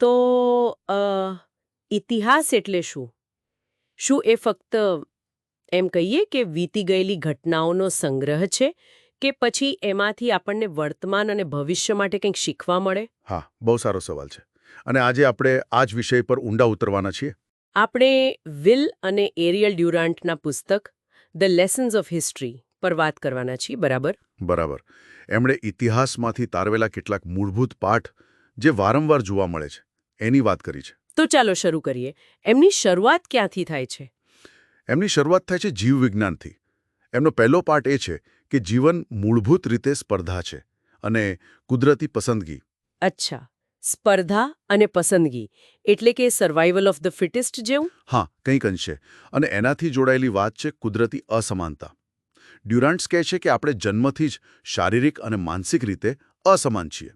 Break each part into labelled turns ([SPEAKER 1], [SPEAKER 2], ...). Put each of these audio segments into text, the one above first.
[SPEAKER 1] તો ઇતિહાસ એટલે શું? શું એ ફક્ત એમ કહીએ કે વીતી ગયેલી ઘટનાઓનો સંગ્રહ છે કે પછી એમાંથી આપણને વર્તમાન અને ભવિષ્ય માટે કંઈક શીખવા મળે?
[SPEAKER 2] હા બહુ સારો સવાલ છે. અને આજે આપણે આ જ વિષય પર ઊંડા ઉતરવાના છીએ.
[SPEAKER 1] આપણે વિલ અને એરિયલ ડ્યુરાન્ટના પુસ્તક ધ લેસન્સ ઓફ હિસ્ટ્રી પર વાત કરવાના છીએ બરાબર?
[SPEAKER 2] બરાબર. એમણે ઇતિહાસમાંથી તારવેલા કેટલાક મૂળભૂત પાઠ જે વારંવાર જોવા મળે છે. એની વાત કરી છે.
[SPEAKER 1] તો ચાલો શરૂ કરીએ. એમની શરૂઆત ક્યાંથી થાય છે?
[SPEAKER 2] એમની શરૂઆત થાય છે જીવવિજ્ઞાનથી. એમનો પહેલો પાઠ એ છે કે જીવન મૂળભૂત રીતે સ્પર્ધા છે અને કુદરતી પસંદગી.
[SPEAKER 1] અચ્છા. સ્પર્ધા અને પસંદગી એટલે કે સર્વાઇવલ ઓફ ધ ફિટેસ્ટ જેવું?
[SPEAKER 2] હા કંઈક અંશે. અને એનાથી જોડાયેલી વાત છે કુદરતી અસમાનતા. ડ્યુરાન્ટ્સ કહે છે કે આપણે જન્મથી જ શારીરિક અને માનસિક રીતે અસમાન છીએ.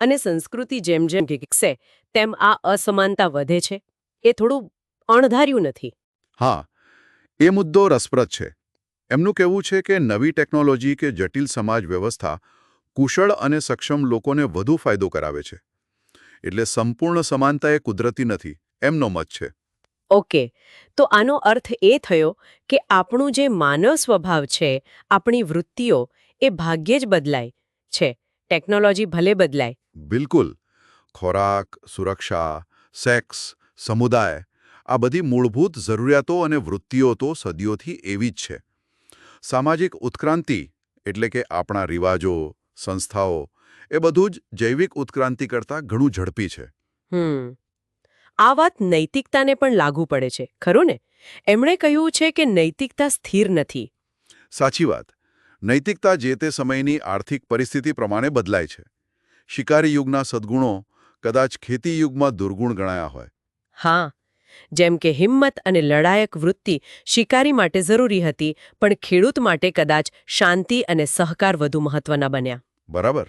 [SPEAKER 1] અને સંસ્કૃતિ જેમ જેમ વિકસે તેમ આ અસમાનતા વધે છે. એ થોડું અણધાર્યું નથી.
[SPEAKER 2] હા એ મુદ્દો રસપ્રદ છે. એમનું કહેવું છે કે નવી ટેકનોલોજી કે જટિલ સમાજ વ્યવસ્થા કુશળ અને સક્ષમ લોકોને વધુ ફાયદો કરાવે છે. એટલે સંપૂર્ણ સમાનતા એ કુદરતી નથી એમનો મત છે.
[SPEAKER 1] ઓકે તો આનો અર્થ એ થયો કે આપણું જે માનવ સ્વભાવ છે આપણી વૃત્તિઓ એ ભાગ્યે જ બદલાય છે. ટેકનોલોજી ભલે બદલાય
[SPEAKER 2] બિલકુલ. ખોરાક સુરક્ષા સેક્સ સમુદાય આ બધી મૂળભૂત જરૂરિયાતો અને વૃત્તિઓ તો સદીઓથી એવી જ છે. સામાજિક ઉત્ક્રાંતિ એટલે કે આપણા રિવાજો સંસ્થાઓ એ બધું જ જૈવિક ઉત્ક્રાંતિ કરતાં ઘણું ઝડપી છે.
[SPEAKER 1] આ વાત નૈતિકતાને પણ લાગુ પડે છે ખરું ને? એમણે કહ્યું છે કે નૈતિકતા સ્થિર નથી.
[SPEAKER 2] સાચી વાત. નૈતિકતા જે તે સમયની આર્થિક પરિસ્થિતિ પ્રમાણે બદલાય છે. શિકારી યુગના સદ્ગુણો કદાચ ખેતી યુગમાં દુર્ગુણ ગણાયા હોય.
[SPEAKER 1] હા જેમ કે હિંમત અને લડાયક વૃત્તિ શિકારી માટે જરૂરી હતી પણ ખેડૂત માટે કદાચ શાંતિ અને સહકાર વધુ મહત્વના બન્યા.
[SPEAKER 2] બરાબર.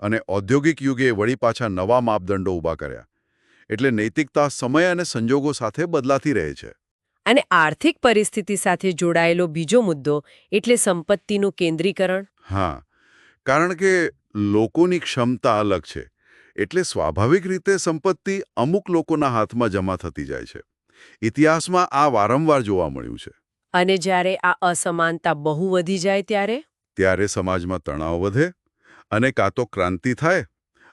[SPEAKER 2] અને ઔદ્યોગિક યુગે વળી પાછા નવા માપદંડો ઊભા કર્યા. એટલે નૈતિકતા સમય અને સંજોગો સાથે બદલાતી રહે છે.
[SPEAKER 1] અને આર્થિક પરિસ્થિતિ સાથે જોડાયેલો બીજો મુદ્દો એટલે સંપત્તિનું કેન્દ્રીકરણ.
[SPEAKER 2] હા કારણ કે લોકોની ક્ષમતા અલગ છે. એટલે સ્વાભાવિક રીતે સંપત્તિ અમુક લોકોના હાથમાં જમા થતી જાય છે. ઇતિહાસમાં આ વારંવાર જોવા મળ્યું છે.
[SPEAKER 1] અને જ્યારે આ અસમાનતા બહુ વધી જાય ત્યારે?
[SPEAKER 2] ત્યારે સમાજમાં તણાવ વધે અને કાં તો ક્રાંતિ થાય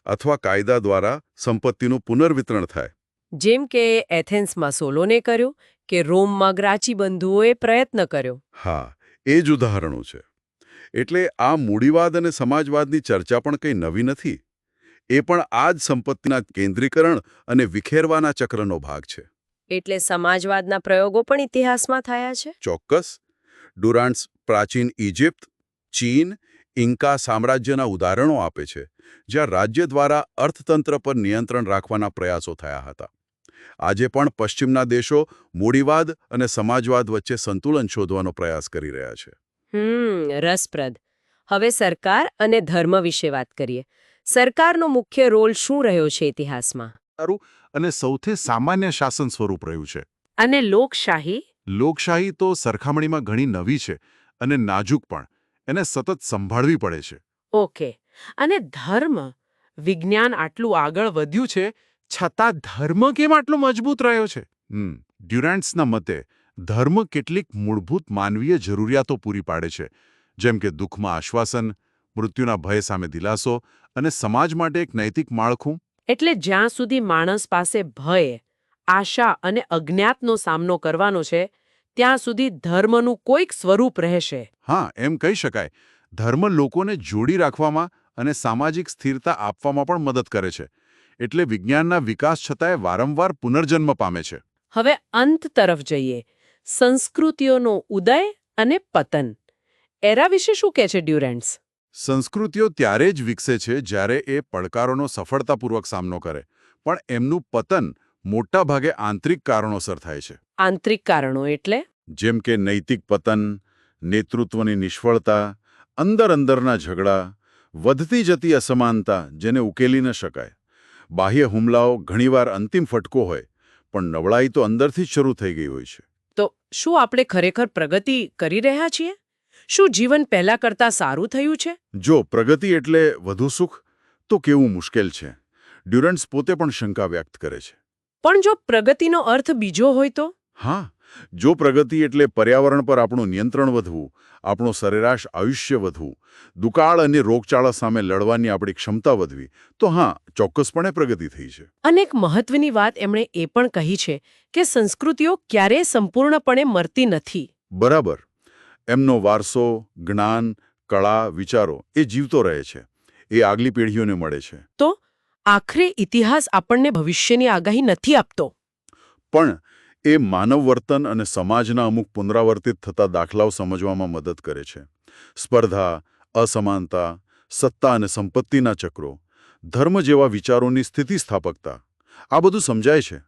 [SPEAKER 2] અથવા કાયદા દ્વારા સંપત્તિનું પુનર્વિતરણ થાય.
[SPEAKER 1] જેમ કે એથેન્સમાં સોલોને કર્યું કે રોમમાં ગ્રાચી બંધુઓએ પ્રયત્ન કર્યો.
[SPEAKER 2] હા એ જ ઉદાહરણો છે. એટલે આ મૂડીવાદ અને સમાજવાદની ચર્ચા પણ કંઈ નવી નથી. એ પણ આ જ સંપત્તિના કેન્દ્રીકરણ અને વિખેરવાના ચક્રનો ભાગ છે.
[SPEAKER 1] એટલે સમાજવાદના પ્રયોગો પણ ઇતિહાસમાં થયા છે?
[SPEAKER 2] ચોક્કસ. ડુરાન્ટ્સ પ્રાચીન ઇજિપ્ત ચીન ઇન્કા સામ્રાજ્યના ઉદાહરણો આપે છે જ્યાં રાજ્ય દ્વારા અર્થતંત્ર પર નિયંત્રણ રાખવાના પ્રયાસો થયા હતા. આજે પણ પશ્ચિમના દેશો મૂડીવાદ અને સમાજવાદ વચ્ચે સંતુલન શોધવાનો પ્રયાસ કરી રહ્યા છે.
[SPEAKER 1] હમ રસપ્રદ. હવે સરકાર અને ધર્મ વિશે વાત કરીએ. સરકારનો મુખ્ય રોલ શું રહ્યો છે ઇતિહાસમાં?
[SPEAKER 3] અને સૌથી સામાન્ય શાસન સ્વરૂપ રહ્યું છે.
[SPEAKER 1] અને લોકશાહી?
[SPEAKER 3] લોકશાહી તો સરખામણીમાં ઘણી નવી છે અને નાજુક પણ. એને સતત સંભાળવી પડે છે.
[SPEAKER 1] ઓકે. અને ધર્મ? વિજ્ઞાન આટલું આગળ વધ્યું છે
[SPEAKER 3] છતાં ધર્મ કેમ આટલો મજબૂત રહ્યો છે? હમ ડ્યુરાન્ટ્સના મતે ધર્મ કેટલીક મૂળભૂત માનવીય જરૂરિયાતો પૂરી પાડે છે જેમ કે દુઃખમાં આશ્વાસન મૃત્યુના ભય સામે દિલાસો અને સમાજ માટે એક નૈતિક માળખું.
[SPEAKER 1] એટલે જ્યાં સુધી માણસ પાસે ભય આશા અને અજ્ઞાતનો સામનો કરવાનો છે ત્યાં સુધી ધર્મનું કોઈક સ્વરૂપ રહેશે.
[SPEAKER 3] હા એમ કહી શકાય. ધર્મ લોકોને જોડી રાખવામાં અને સામાજિક સ્થિરતા આપવામાં પણ મદદ કરે છે એટલે વિજ્ઞાનના વિકાસ છતાંય વારંવાર પુનર્જન્મ પામે છે.
[SPEAKER 1] હવે અંત તરફ જઈએ. સંસ્કૃતિઓનો ઉદય અને પતન. એરા વિશે શું કહે છે ડ્યુરેન્ટ્સ?
[SPEAKER 3] સંસ્કૃતિઓ ત્યારે જ વિકસે છે જ્યારે એ પડકારોનો સફળતાપૂર્વક સામનો કરે. પણ એમનું પતન મોટાભાગે આંતરિક કારણોસર થાય છે.
[SPEAKER 1] આંતરિક કારણો એટલે?
[SPEAKER 3] જેમ કે નૈતિક પતન નેતૃત્વની નિષ્ફળતા અંદર અંદરના ઝઘડા વધતી જતી અસમાનતા જેને ઉકેલી ન શકાય. બાહ્ય હુમલાઓ ઘણીવાર અંતિમ ફટકો હોય પણ નબળાઈ તો અંદરથી જ શરૂ થઈ ગઈ હોય છે.
[SPEAKER 1] તો શું આપણે ખરેખર પ્રગતિ કરી રહ્યા છીએ? શું જીવન પહેલા કરતા સારું થયું છે?
[SPEAKER 3] જો પ્રગતિ એટલે વધુ સુખ તો કેવું મુશ્કેલ છે?
[SPEAKER 2] ડ્યુરન્ટ્સ પોતે પણ શંકા વ્યક્ત કરે છે.
[SPEAKER 1] પણ જો પ્રગતિનો અર્થ બીજો હોય તો?
[SPEAKER 2] હા જો પ્રગતિ એટલે પર્યાવરણ પર આપણું નિયંત્રણ વધવું આપણું સરેરાશ આયુષ્ય વધવું દુકાળ અને રોગચાળા સામે લડવાની આપણી ક્ષમતા વધવી તો હા ચોક્કસપણે પ્રગતિ થઈ છે.
[SPEAKER 1] અને એક મહત્વની વાત એમણે એ પણ કહી છે કે સંસ્કૃતિઓ ક્યારેય સંપૂર્ણપણે મરતી નથી.
[SPEAKER 2] બરાબર. એમનો વારસો જ્ઞાન કળા વિચારો એ જીવતો રહે છે. એ આગલી પેઢીઓને મળે છે.
[SPEAKER 1] તો આખરે ઇતિહાસ આપણને ભવિષ્યની આગાહી નથી આપતો?
[SPEAKER 2] પણ એ માનવ વર્તન અને સમાજના અમુક પુનરાવર્તિત થતા દાખલાઓ સમજવામાં મદદ કરે છે. સ્પર્ધા અસમાનતા સત્તા અને સંપત્તિના ચક્રો ધર્મ જેવા વિચારોની સ્થિતિસ્થાપકતા આ બધું સમજાય છે?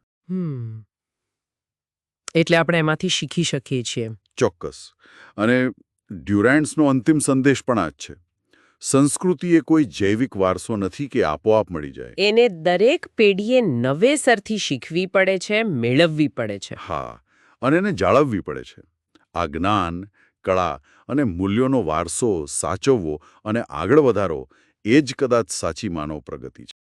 [SPEAKER 1] એટલે આપણે એમાંથી શીખી શકીએ છીએ.
[SPEAKER 2] ચોક્કસ. અને ડ્યુરાન્ટ્સનો અંતિમ સંદેશ પણ આ જ છે. સંસ્કૃતિ એ કોઈ જૈવિક વારસો નથી કે આપોઆપ મળી જાય.
[SPEAKER 1] એને દરેક પેઢીએ નવેસરથી શીખવી પડે છે મેળવવી પડે છે.
[SPEAKER 2] હા અને એને જાળવવી પડે છે. આ જ્ઞાન કળા અને મૂલ્યોનો વારસો સાચવવો અને આગળ વધારો એ જ કદાચ સાચી માનવ પ્રગતિ છે.